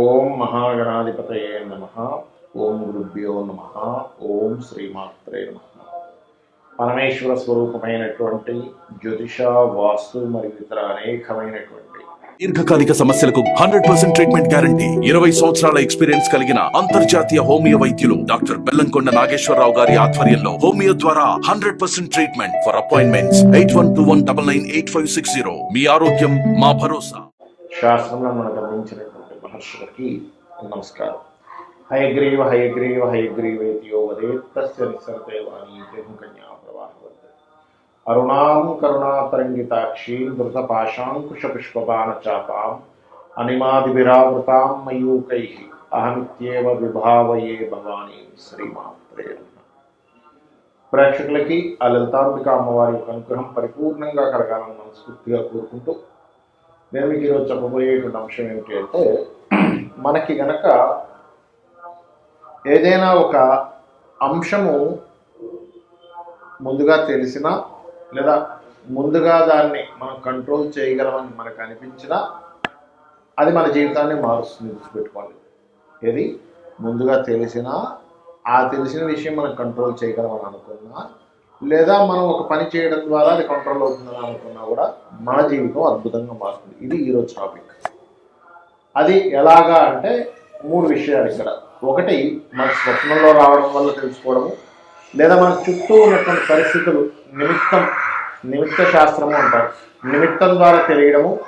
ఓం మహాగణాధిపతయే నమ. ఓం గురుభ్యో నమ. ఓం శ్రీమాత్రే నమ. పరమేశ్వర స్వరూపమైనటువంటి జ్యోతిష వాస్తు మరియు ఇతర అనేకమైనటువంటి దీర్ఘకాలిక సమస్యలకు హండ్రెడ్ పర్సెంట్ ట్రీట్మెంట్ గ్యారంటీ. ఇరవై సంవత్సరాల ఎక్స్పీరియన్స్ కలిగిన అంతర్జాతీయ హోమియో వైద్యులు డాక్టర్ బెల్లంకొండ నాగేశ్వరరావు గారి ఆధ్వర్యంలో హోమియో ద్వారా hundred percent treatment. For appointments eight one two one double nine eight five six zero మీ ఆరోగ్యం మా భరోసా. శాస్త్రంలో మహర్షులకి నమస్కారం హయగ్రీవ హయగ్రీవ హయగ్రీవేతియో వదేత్తస్య నిస్సరతే వాణి కన్యా ప్రవాహవత్ అరుణాం కరుణాతరంగితాక్షీం ధృతపాశాంకుశ పుష్పబాణ చాపాం అనిమాదిభిరావృతాం మయూకై అహమిత్యేవ విభావయే భవానీ శ్రీమాత్రే నమః. ప్రేక్షకులకి ఆ లలితాంబిక అమ్మవారి యొక్క అనుగ్రహం పరిపూర్ణంగా కలగాలని మనస్ఫూర్తిగా కోరుకుంటూ నేను మీకు ఈరోజు చెప్పబోయేటువంటి అంశం ఏమిటి అంటే మనకి గనక ఏదైనా ఒక అంశము ముందుగా తెలిసినా లేదా ముందుగా దాన్ని మనం కంట్రోల్ చేయగలమని మనకు అనిపించినా అది మన జీవితాన్ని మారుస్తుంది గుర్తుపెట్టుకోండి. ఏది? ముందుగా తెలిసినా ఆ తెలిసిన విషయం మనం కంట్రోల్ చేయగలమని అనుకున్నా లేదా మనం ఒక పని చేయడం ద్వారా అది కంట్రోల్ అవుతుందని అనుకున్నా కూడా మన జీవితం అద్భుతంగా మారుతుంది. ఇది ఈరోజు టాపిక్ అది ఎలాగా అంటే మూడు విషయాలు ఇక్కడ. ఒకటి మన స్వప్నంలో రావడం వల్ల తెలుసుకోవడము లేదా మన చుట్టూ ఉన్నటువంటి పరిస్థితులు నిమిత్తం నిమిత్త శాస్త్రము అంటారు. నిమిత్తం ద్వారా తెలియడము.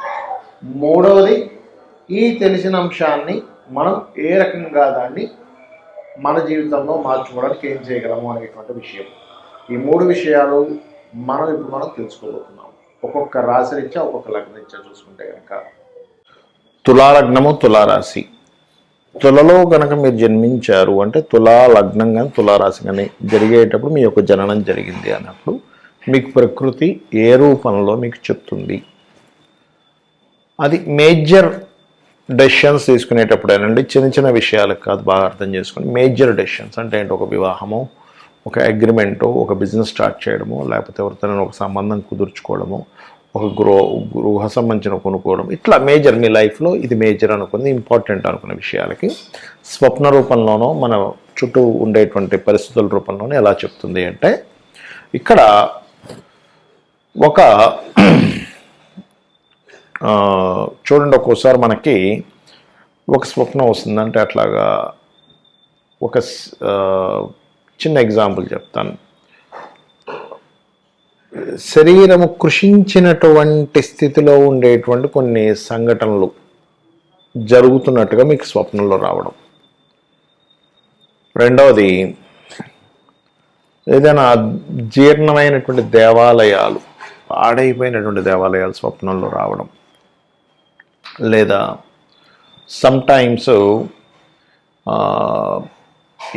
మూడవది ఈ తెలిసిన అంశాన్ని మనం ఏ రకంగా దాన్ని మన జీవితంలో మార్చుకోవడానికి ఏం చేయగలము అనేటువంటి విషయం. ఈ మూడు విషయాలు మనం ఇప్పుడు మనం తెలుసుకోబోతున్నాం. ఒక్కొక్క రాశి రీత్యా ఒక్కొక్క లగ్న రీత్యా చూసుకుంటే కనుక తులాలగ్నము తులారాశి. తులలో కనుక మీరు జన్మించారు అంటే తులా లగ్నం కానీ తులారాశి కానీ జరిగేటప్పుడు మీ యొక్క జననం జరిగింది అన్నప్పుడు మీకు ప్రకృతి ఏ రూపంలో మీకు చెప్తుంది. అది మేజర్ డెసిషన్స్ తీసుకునేటప్పుడేనండి చిన్న చిన్న విషయాలకు కాదు బాగా అర్థం చేసుకుని మేజర్ డెసిషన్స్ అంటే ఏంటి? ఒక వివాహము ఒక అగ్రిమెంటు ఒక బిజినెస్ స్టార్ట్ చేయడము లేకపోతే ఎవరితోనైనా ఒక సంబంధం కుదుర్చుకోవడము ఒక గృహ గృహ సంబంధించిన కొనుక్కోవడం ఇట్లా మేజర్ మీ లైఫ్లో ఇది మేజర్ అనుకుంది ఇంపార్టెంట్ అనుకున్న విషయాలకి స్వప్న రూపంలోనో మన చుట్టూ ఉండేటువంటి పరిస్థితుల రూపంలోనో ఎలా చెప్తుంది అంటే ఇక్కడ ఒక చూడండి ఒక్కోసారి మనకి ఒక స్వప్నం వస్తుందంటే అట్లాగా ఒక చిన్న ఎగ్జాంపుల్ చెప్తాను. శరీరము కృషించినటువంటి స్థితిలో ఉండేటువంటి కొన్ని సంఘటనలు జరుగుతున్నట్టుగా మీకు స్వప్నంలో రావడం. రెండవది ఏదైనా జీర్ణమైనటువంటి దేవాలయాలు పాడైపోయినటువంటి దేవాలయాలు స్వప్నంలో రావడం. లేదా సమ్టైమ్స్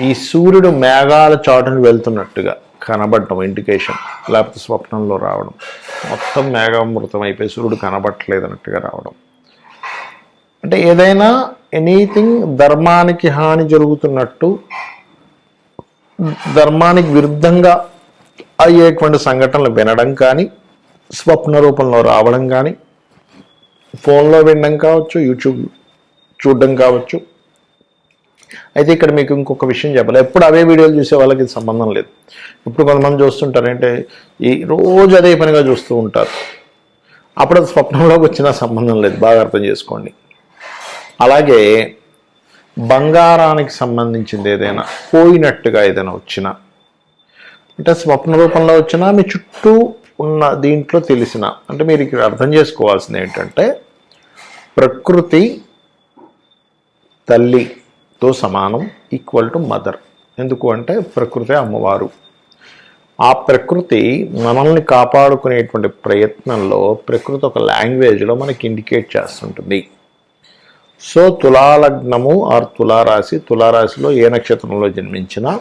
ఈ సూర్యుడు మేఘాల చాటును వెళ్తున్నట్టుగా కనబడటం ఇండికేషన్ లేకపోతే స్వప్నంలో రావడం. మొత్తం మేఘామృతం అయిపోయి సూర్యుడు కనబడట్లేదు అన్నట్టుగా రావడం. అంటే ఏదైనా ఎనీథింగ్ ధర్మానికి హాని జరుగుతున్నట్టు ధర్మానికి విరుద్ధంగా అయ్యేటువంటి సంఘటనలు వినడం కానీ స్వప్న రూపంలో రావడం కానీ ఫోన్లో వినడం కావచ్చు యూట్యూబ్ చూడడం కావచ్చు అయితే ఇక్కడ మీకు ఇంకొక విషయం చెప్పాలి. ఎప్పుడు అవే వీడియోలు చూసే వాళ్ళకి సంబంధం లేదు. ఇప్పుడు కొంతమంది చూస్తుంటారు అంటే ఈ రోజు అదే పనిగా చూస్తూ ఉంటారు. అప్పుడు అది స్వప్నంలోకి వచ్చినా సంబంధం లేదు బాగా అర్థం చేసుకోండి. అలాగే బంగారానికి సంబంధించింది ఏదైనా పోయినట్టుగా ఏదైనా వచ్చినా అంటే స్వప్న రూపంలో వచ్చినా మీ చుట్టూ ఉన్న దీంట్లో తెలిసిన అంటే మీరు ఇక్కడ అర్థం చేసుకోవాల్సింది ఏంటంటే ప్రకృతి తల్లి తో సమానం ఈక్వల్ టు మదర్ ఎందుకు అంటే ప్రకృతి అమ్మవారు. ఆ ప్రకృతి మనల్ని కాపాడుకునేటువంటి ప్రయత్నంలో ప్రకృతి ఒక లాంగ్వేజ్లో మనకి ఇండికేట్ చేస్తుంటుంది. సో తులాలగ్నము ఆర్ తులారాశి తులారాశిలో ఏ నక్షత్రంలో జన్మించినా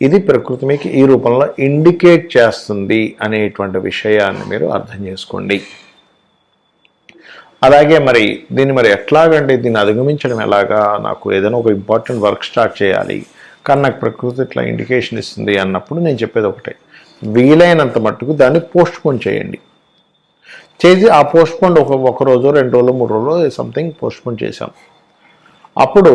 ఇది ప్రకృతి మీకు ఈ రూపంలో ఇండికేట్ చేస్తుంది అనేటువంటి విషయాన్ని మీరు అర్థం చేసుకోండి. అలాగే మరి దీన్ని మరి ఎట్లాగంటే దీన్ని అధిగమించడం ఎలాగా? నాకు ఏదైనా ఒక ఇంపార్టెంట్ వర్క్ స్టార్ట్ చేయాలి. కానీ నాకు ప్రకృతి ఇట్లా ఇండికేషన్ ఇస్తుంది అన్నప్పుడు నేను చెప్పేది ఒకటే. వీలైనంత మట్టుకు దాన్ని పోస్ట్పోన్ చేయండి. చేసి ఆ పోస్ట్పోన్ ఒక ఒక రోజు రెండు రోజులు మూడు రోజులు సంథింగ్ పోస్ట్పోన్ చేశాం. అప్పుడు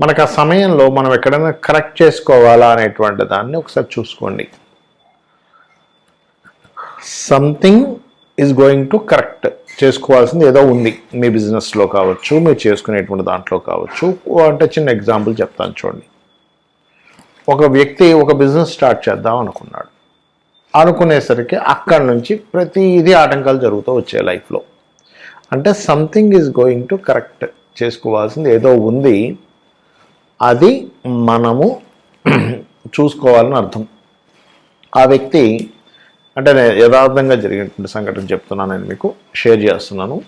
మనకు ఆ సమయంలో మనం ఎక్కడైనా కరెక్ట్ చేసుకోవాలా అనేటువంటి దాన్ని ఒకసారి చూసుకోండి. Something is going to correct చేసుకోవాల్సింది ఏదో ఉంది. మీ బిజినెస్లో కావచ్చు మీరు చేసుకునేటువంటి దాంట్లో కావచ్చు. అంటే చిన్న ఎగ్జాంపుల్ చెప్తాను చూడండి. ఒక వ్యక్తి ఒక బిజినెస్ స్టార్ట్ చేద్దాం అనుకున్నాడు. అనుకునేసరికి అక్కడి నుంచి ప్రతిదీ ఆటంకాలు జరుగుతూ వచ్చాయి లైఫ్లో. అంటే something is going to correct చేసుకోవాల్సింది ఏదో ఉంది. అది మనము చూసుకోవాలని అర్థం. ఆ వ్యక్తి అంటే నేను యథార్థంగా జరిగినటువంటి సంఘటన చెప్తున్నాను నేను మీకు షేర్ చేస్తున్నాను.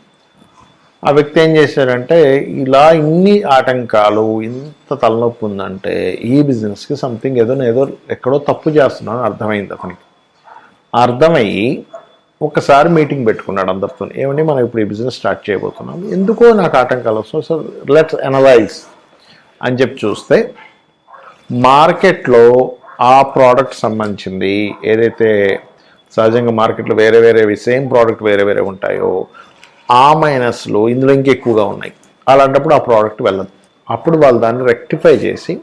ఆ వ్యక్తి ఏం చేశారంటే ఇలా ఇన్ని ఆటంకాలు ఇంత తలనొప్పి ఉందంటే ఈ బిజినెస్కి సంథింగ్ ఏదో ఏదో ఎక్కడో తప్పు చేస్తున్నాను అర్థమైంది అతనికి. అర్థమయ్యి ఒకసారి మీటింగ్ పెట్టుకున్నాడు అందరితో. ఏమండి మనం ఇప్పుడు ఈ బిజినెస్ స్టార్ట్ చేయబోతున్నాం. ఎందుకో నాకు ఆటంకాలు వస్తున్నాయి. సార్ లెట్స్ అనలైజ్ అని చెప్పి చూస్తే మార్కెట్లో ఆ ప్రోడక్ట్ సంబంధించింది ఏదైతే సహజంగా మార్కెట్లో వేరే వేరేవి సేమ్ ప్రోడక్ట్ వేరే వేరే ఉంటాయో ఆ మైనస్లు ఇందులో ఇంకెక్కువగా ఉన్నాయి. అలాంటప్పుడు ఆ ప్రోడక్ట్ వెళ్ళదు. అప్పుడు వాళ్ళు దాన్ని రెక్టిఫై చేసి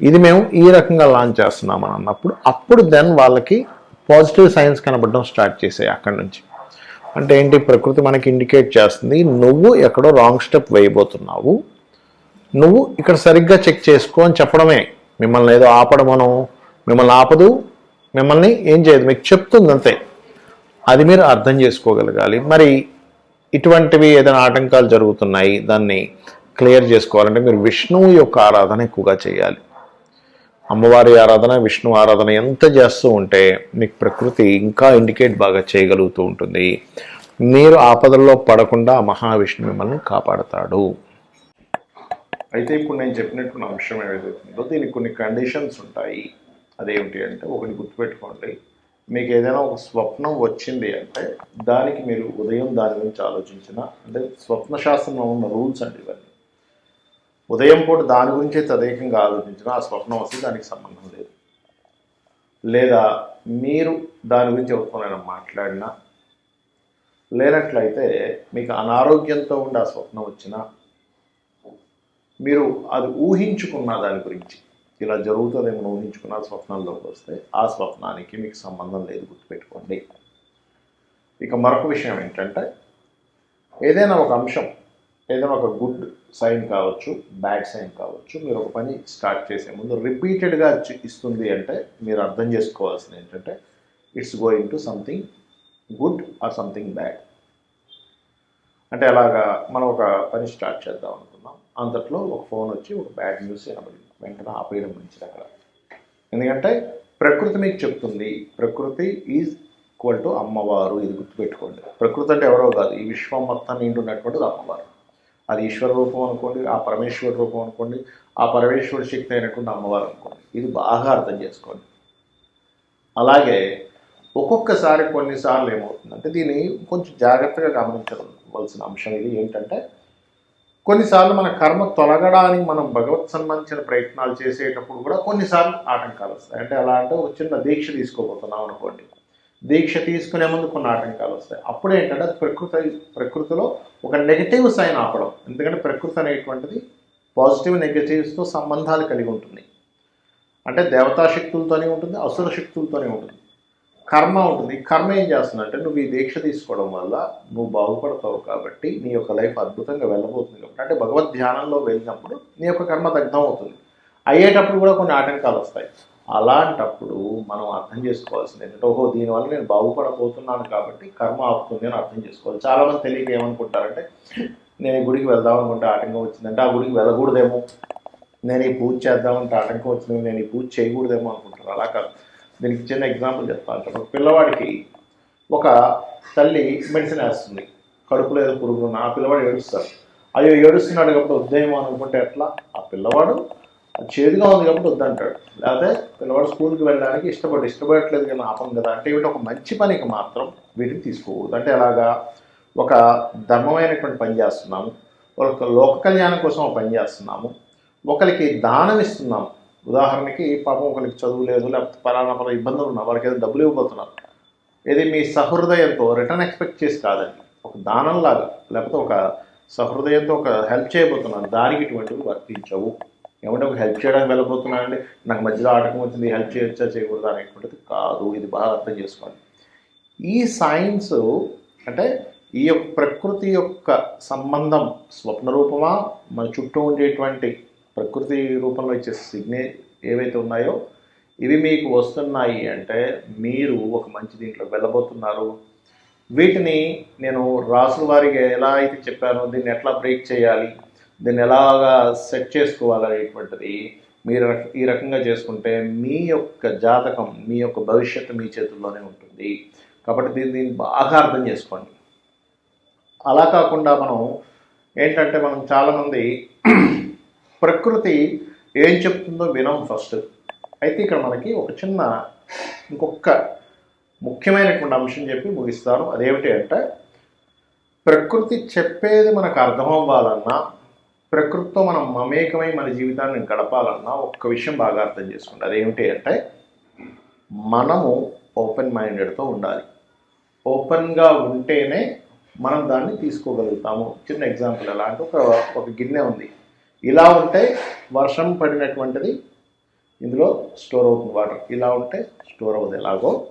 ఇది మేము ఈ రకంగా లాంచ్ చేస్తున్నాం అని అన్నప్పుడు అప్పుడు దెన్ వాళ్ళకి పాజిటివ్ సైన్స్ కనబడడం స్టార్ట్ చేసాయి అక్కడి నుంచి. అంటే ఏంటి? ప్రకృతి మనకి ఇండికేట్ చేస్తుంది నువ్వు ఎక్కడో రాంగ్ స్టెప్ వేయబోతున్నావు నువ్వు ఇక్కడ సరిగ్గా చెక్ చేసుకో అని చెప్పడమే. మిమ్మల్ని ఏదో ఆపడమనో మిమ్మల్ని ఆపదు మిమ్మల్ని ఏం చేయదు మీకు చెప్తుంది అంతే అది మీరు అర్థం చేసుకోగలగాలి. మరి ఇటువంటివి ఏదైనా ఆటంకాలు జరుగుతున్నాయి దాన్ని క్లియర్ చేసుకోవాలంటే మీరు విష్ణువు యొక్క ఆరాధన ఎక్కువగా చేయాలి. అమ్మవారి ఆరాధన విష్ణు ఆరాధన ఎంత చేస్తూ ఉంటే మీకు ప్రకృతి ఇంకా ఇండికేట్ బాగా చేయగలుగుతూ ఉంటుంది. మీరు ఆపదల్లో పడకుండా మహావిష్ణు మిమ్మల్ని కాపాడతాడు. అయితే ఇప్పుడు నేను చెప్పినటువంటి అంశం ఏదైతే ఉందో దీనికి కొన్ని కండిషన్స్ ఉంటాయి. అదేమిటి అంటే ఒకటి గుర్తుపెట్టుకోండి. మీకు ఏదైనా ఒక స్వప్నం వచ్చింది అంటే దానికి మీరు ఉదయం దాని గురించి ఆలోచించిన అంటే స్వప్న శాస్త్రంలో ఉన్న రూల్స్ అండి ఇవన్నీ. ఉదయం పూట దాని గురించే తదేకంగా ఆలోచించిన ఆ స్వప్నం వస్తే దానికి సంబంధం లేదు. లేదా మీరు దాని గురించి ఎవరితోనైనా మాట్లాడినా లేనట్లయితే మీకు అనారోగ్యంతో ఉండి ఆ స్వప్నం వచ్చినా మీరు అది ఊహించుకున్న దాని గురించి ఇలా జరుగుతుందేమో ఊహించుకున్న స్వప్నంలోకి వస్తే ఆ స్వప్నానికి మీకు సంబంధం లేదు గుర్తుపెట్టుకోండి. ఇక మరొక విషయం ఏంటంటే ఏదైనా ఒక అంశం ఏదైనా ఒక గుడ్ సైన్ కావచ్చు బ్యాడ్ సైన్ కావచ్చు మీరు ఒక పని స్టార్ట్ చేసే ముందు రిపీటెడ్గా ఇస్తుంది అంటే మీరు అర్థం చేసుకోవాల్సింది ఏంటంటే it's going to something good or something bad. అంటే అలాగా మనం ఒక పని స్టార్ట్ చేద్దాం అనుకున్నాం అంతట్లో ఒక ఫోన్ వచ్చి ఒక బ్యాడ్ న్యూస్ వినబడింది. వెంటనే ఆపేయడం మంచిది అక్కడ ఎందుకంటే ప్రకృతి మీకు చెప్తుంది ప్రకృతి ఈజ్ ఈక్వల్ టు అమ్మవారు ఇది గుర్తుపెట్టుకోండి. ప్రకృతి అంటే ఎవరో కాదు ఈ విశ్వం మొత్తం నిండున్నటువంటిది అమ్మవారు. అది ఈశ్వర రూపం అనుకోండి ఆ పరమేశ్వర రూపం అనుకోండి ఆ పరమేశ్వర శక్తి అయినటువంటి అమ్మవారు అనుకోండి. ఇది బాగా అర్థం చేసుకోండి. అలాగే ఒక్కొక్కసారి కొన్నిసార్లు ఏమవుతుందంటే దీన్ని కొంచెం జాగ్రత్తగా గమనించవలసిన అంశం ఇది ఏంటంటే కొన్నిసార్లు మన కర్మ తొలగడానికి మనం భగవత్ సంబంధించిన ప్రయత్నాలు చేసేటప్పుడు కూడా కొన్నిసార్లు ఆటంకాలు వస్తాయి. అంటే ఎలా అంటే ఒక చిన్న దీక్ష తీసుకోబోతున్నాం అనుకోండి. దీక్ష తీసుకునే ముందు కొన్ని ఆటంకాలు వస్తాయి. అప్పుడు ఏంటంటే అది ప్రకృతి ప్రకృతిలో ఒక నెగిటివ్ సైన్ ఆపడం. ఎందుకంటే ప్రకృతి అనేటువంటిది పాజిటివ్ నెగిటివ్స్తో సంబంధాలు కలిగి ఉంటుంది. అంటే దేవతా శక్తులతోనే ఉంటుంది అసుర శక్తులతోనే ఉంటుంది. కర్మ ఉంటుంది. కర్మ ఏం చేస్తుందంటే నువ్వు ఈ దీక్ష తీసుకోవడం వల్ల నువ్వు బాగుపడతావు కాబట్టి నీ యొక్క లైఫ్ అద్భుతంగా వెళ్ళబోతుంది కాబట్టి. అంటే భగవద్ ధ్యానంలో వెళ్ళినప్పుడు నీ యొక్క కర్మ దగ్ధం అవుతుంది. అయ్యేటప్పుడు కూడా కొన్ని ఆటంకాలు వస్తాయి. అలాంటప్పుడు మనం అర్థం చేసుకోవాల్సింది ఏంటంటే ఓహో దీనివల్ల నేను బాగుపడబోతున్నాను కాబట్టి కర్మ ఆపుతుంది అని అర్థం చేసుకోవాలి. చాలామంది తెలియక ఏమనుకుంటారంటే నేను ఈ గుడికి వెళ్దాం అనుకుంటే ఆటంకం వచ్చిందంటే ఆ గుడికి వెళ్ళకూడదేమో. నేను ఈ పూజ చేద్దామంటే ఆటంకం వచ్చింది నేను ఈ పూజ చేయకూడదేమో అనుకుంటారు. అలా కాదు. దీనికి చిన్న ఎగ్జాంపుల్ చెప్తాను ఒక పిల్లవాడికి ఒక తల్లి మెడిసిన్ వేస్తుంది. కడుపులో ఏదో పురుగు ఆ పిల్లవాడు ఏడుస్తాడు. అయ్యో ఏడుస్తున్నాడు కాబట్టి వద్దేమో అనుకుంటే ఎట్లా? ఆ పిల్లవాడు చేదుగా ఉంది కాబట్టి వద్దంటాడు. లేకపోతే పిల్లవాడు స్కూల్కి వెళ్ళడానికి ఇష్టపడి ఇష్టపడట్లేదు కానీ ఆపం కదా అంటే వీటి ఒక మంచి పనికి మాత్రం వీటిని తీసుకోకూడదు. అంటే అలాగా ఒక ధర్మమైనటువంటి పని చేస్తున్నాము. ఒక లోక కళ్యాణం కోసం పని చేస్తున్నాము. ఒకరికి దానం ఇస్తున్నాము. ఉదాహరణకి పాపం ఒకరికి చదువు లేదు లేకపోతే పలానా పలానా ఇబ్బందులు ఉన్నా వారికి ఏదో డబ్బులు ఇవ్వబోతున్నారు. ఇది మీ సహృదయంతో రిటర్న్ ఎక్స్పెక్ట్ చేసి కాదండి. ఒక దానం లాగా లేకపోతే ఒక సహృదయంతో ఒక హెల్ప్ చేయబోతున్నాను దానికి ఇటువంటివి వర్తించవు. ఏమంటే ఒక హెల్ప్ చేయడానికి వెళ్ళబోతున్నాను అండి నాకు మధ్యలో ఆటకం వచ్చింది హెల్ప్ చేయొచ్చా చేయకూడదు అనేటువంటిది కాదు. ఇది బాగా అర్థం చేసుకోండి ఈ సైన్స్ అంటే ఈ యొక్క ప్రకృతి యొక్క సంబంధం స్వప్న రూపమా? మన చుట్టూ ఉండేటువంటి ప్రకృతి రూపంలో ఇచ్చే సిగ్నే ఏవైతే ఉన్నాయో ఇవి మీకు వస్తున్నాయి అంటే మీరు ఒక మంచి దీంట్లో వెళ్ళబోతున్నారు. వీటిని నేను రాసుల వారిగా ఎలా అయితే చెప్పానో దీన్ని ఎట్లా బ్రేక్ చేయాలి దీన్ని ఎలాగా సెట్ చేసుకోవాలనేటువంటిది మీరు ఈ రకంగా చేసుకుంటే మీ యొక్క జాతకం మీ యొక్క భవిష్యత్తు మీ చేతుల్లోనే ఉంటుంది. కాబట్టి దీన్ని దీన్ని బాగా అర్థం చేసుకోండి. అలా కాకుండా మనం ఏంటంటే మనం చాలామంది ప్రకృతి ఏం చెప్తుందో వినం ఫస్ట్. అయితే ఇక్కడ మనకి ఒక చిన్న ఇంకొక ముఖ్యమైనటువంటి అంశం చెప్పి ముగిస్తాను. అదేమిటి అంటే ప్రకృతి చెప్పేది మనకు అర్థం అవ్వాలన్నా ప్రకృతితో మనం మమేకమై మన జీవితాన్ని గడపాలన్నా ఒక్క విషయం బాగా అర్థం చేసుకోండి. అదేమిటి అంటే మనము ఓపెన్ మైండెడ్తో ఉండాలి. ఓపెన్గా ఉంటేనే మనం దాన్ని తీసుకోగలుగుతాము. చిన్న ఎగ్జాంపుల్ ఎలా అంటే ఒక ఒక గిన్నె ఉంది. ఇలా ఉంటే వర్షం పడినటువంటిది ఇందులో స్టోర్ అవుతుంది వాటర్. ఇలా ఉంటే స్టోర్ అవుతుంది ఎలాగో.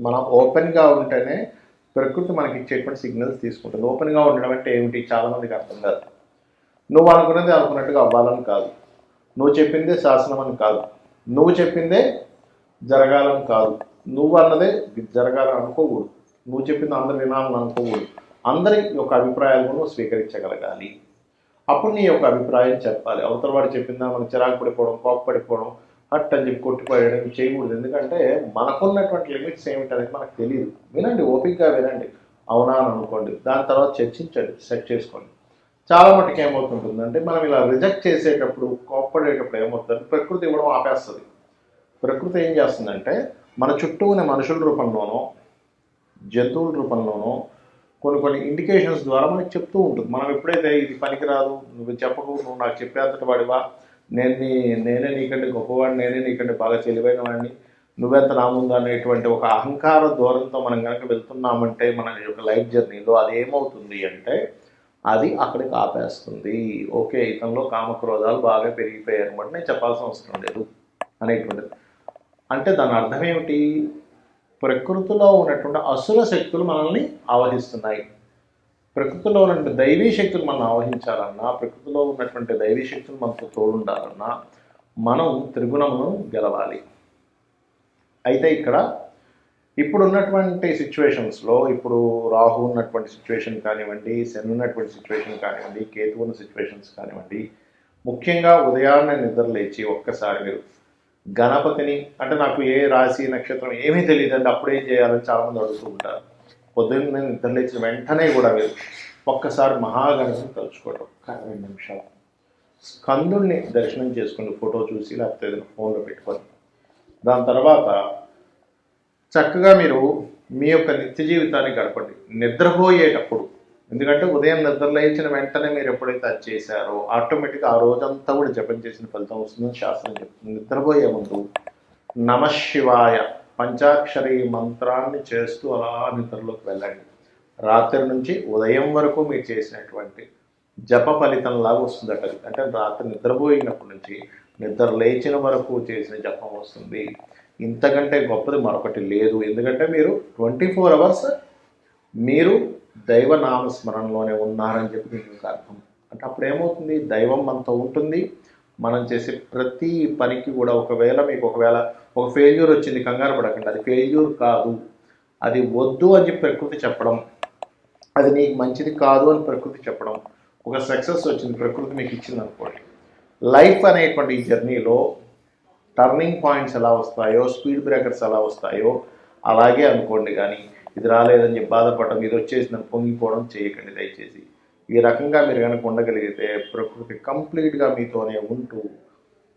మనం ఓపెన్గా ఉంటేనే ప్రకృతి మనకి ఇచ్చేటువంటి సిగ్నల్స్ తీసుకుంటుంది. ఓపెన్గా ఉండడం అంటే ఏమిటి? చాలామందికి అర్థం కాదు. నువ్వు అనుకున్నది అనుకున్నట్టుగా అవ్వాలని కాదు. నువ్వు చెప్పిందే శాసనం అని కాదు. నువ్వు చెప్పిందే జరగాలని కాదు. నువ్వు అన్నదే జరగాలని అనుకోకూడదు. నువ్వు చెప్పింది అందరు వినాలని అనుకోకూడదు. అందరి యొక్క అభిప్రాయాలను స్వీకరించగలగాలి. అప్పుడు నీ యొక్క అభిప్రాయం చెప్పాలి. అవతల వాడు చెప్పిందా మనం చిరాకు పడిపోవడం కోపపడిపోవడం హట్ అని చెప్పి కొట్టిపోయడం చేయకూడదు. ఎందుకంటే మనకున్నటువంటి లిమిట్స్ ఏమిటనేది మనకు తెలియదు వినండి ఓపికగా వినండి. అవునా అని అనుకోండి. దాని తర్వాత చర్చించండి సెట్ చేసుకోండి. చాలా మటుకు ఏమవుతుంటుందంటే మనం ఇలా రిజెక్ట్ చేసేటప్పుడు కోప్పడేటప్పుడు ఏమవుతుందంటే ప్రకృతి ఇవ్వడం ఆపేస్తుంది. ప్రకృతి ఏం చేస్తుందంటే మన చుట్టూ ఉన్న మనుషుల రూపంలోనో జంతువుల రూపంలోనో కొన్ని కొన్ని ఇండికేషన్స్ ద్వారా మనకి చెప్తూ ఉంటుంది. మనం ఎప్పుడైతే ఇది పనికిరాదు నువ్వు చెప్పకు నువ్వు నాకు చెప్పేంతటి వాడివా నేను నీ నేనే నీకంటే గొప్పవాడిని నేనే నీకంటే బాగా తెలివైన వాడిని నువ్వెంత నా ముందు అనేటువంటి ఒక అహంకార దూరంతో మనం కనుక వెళ్తున్నామంటే మన యొక్క లైఫ్ జర్నీలో అది ఏమవుతుంది అంటే అది అక్కడికి ఆపేస్తుంది. ఓకే ఇతనిలో కామక్రోధాలు బాగా పెరిగిపోయాయి అనమాట నేను చెప్పాల్సిన అవసరం లేదు అనేటువంటిది. అంటే దాని అర్థం ఏమిటి? ప్రకృతిలో ఉన్నటువంటి అసుర శక్తులు మనల్ని ఆవహిస్తున్నాయి. ప్రకృతిలో ఉన్నటువంటి దైవీ శక్తులు మనం ఆవహించాలన్నా ప్రకృతిలో ఉన్నటువంటి దైవీ శక్తులు మనకు తోడుండాలన్నా మనం త్రిగుణమును గెలవాలి. అయితే ఇక్కడ ఇప్పుడు ఉన్నటువంటి సిచ్యువేషన్స్లో ఇప్పుడు రాహు ఉన్నటువంటి సిచ్యువేషన్ కానివ్వండి శని ఉన్నటువంటి సిచ్యువేషన్ కానివ్వండి కేతు ఉన్న సిచ్యువేషన్స్ కానివ్వండి ముఖ్యంగా ఉదయాన్నే నిద్ర లేచి ఒక్కసారి మీరు గణపతిని అంటే నాకు ఏ రాశి నక్షత్రం ఏమీ తెలియదు అండి అప్పుడు ఏం చేయాలని చాలామంది అడుగుతూ ఉంటారు. పొద్దున్న నేను నిద్రలేచిన వెంటనే కూడా మీరు ఒక్కసారి మహాగణపతిని తలుచుకోవడం ఒక్క రెండు నిమిషాలు. స్కందుణ్ణి దర్శనం చేసుకుని ఫోటో చూసి లేకపోతే ఏదైనా ఫోన్లో పెట్టుకొని. దాని తర్వాత చక్కగా మీరు మీ యొక్క నిత్య జీవితాన్ని గడపండి. నిద్రపోయేటప్పుడు ఎందుకంటే ఉదయం నిద్ర లేచిన వెంటనే మీరు ఎప్పుడైతే అది చేశారో ఆటోమేటిక్గా ఆ రోజంతా కూడా జపం చేసిన ఫలితం వస్తుందని శాస్త్రం చెప్తుంది. నిద్రపోయే ముందు నమశివాయ పంచాక్షరి మంత్రాన్ని చేస్తూ అలా నిద్రలోకి వెళ్ళండి. రాత్రి నుంచి ఉదయం వరకు మీరు చేసినటువంటి జప ఫలితంలాగా వస్తుందట అది. అంటే రాత్రి నిద్రపోయినప్పటి నుంచి నిద్ర లేచిన వరకు చేసిన జపం వస్తుంది. ఇంతకంటే గొప్పది మరొకటి లేదు. ఎందుకంటే మీరు ట్వంటీ ఫోర్ అవర్స్ మీరు దైవ నామస్మరణలోనే ఉన్నారని చెప్పి మీకు అర్థం. అంటే అప్పుడు ఏమవుతుంది దైవం మనతో ఉంటుంది. మనం చేసే ప్రతి పనికి కూడా ఒకవేళ మీకు ఒకవేళ ఒక ఫెయిల్యూర్ వచ్చింది కంగారు పడకండి. అది ఫెయిల్యూర్ కాదు. అది వద్దు అని చెప్పి ప్రకృతి చెప్పడం. అది నీకు మంచిది కాదు అని ప్రకృతి చెప్పడం. ఒక సక్సెస్ వచ్చింది ప్రకృతి మీకు ఇచ్చింది అనుకోండి. లైఫ్ అనేటువంటి ఈ జర్నీలో టర్నింగ్ పాయింట్స్ ఎలా వస్తాయో స్పీడ్ బ్రేకర్స్ ఎలా వస్తాయో అలాగే అనుకోండి కానీ ఇది రాలేదని చెప్పి బాధపడటం ఇది వచ్చేసిందని పొంగిపోవడం చేయకండి దయచేసి. ఈ రకంగా మీరు కనుక ఉండగలిగితే ప్రకృతి కంప్లీట్గా మీతోనే ఉంటూ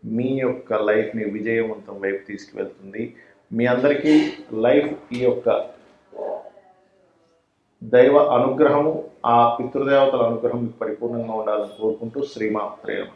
మీ యొక్క లైఫ్ని విజయవంతం వైపు తీసుకువెళ్తుంది. మీ అందరికీ లైఫ్ ఈ యొక్క దైవ అనుగ్రహము ఆ పితృదేవతల అనుగ్రహం మీకు పరిపూర్ణంగా ఉండాలని కోరుకుంటూ శ్రీమాత్రేయం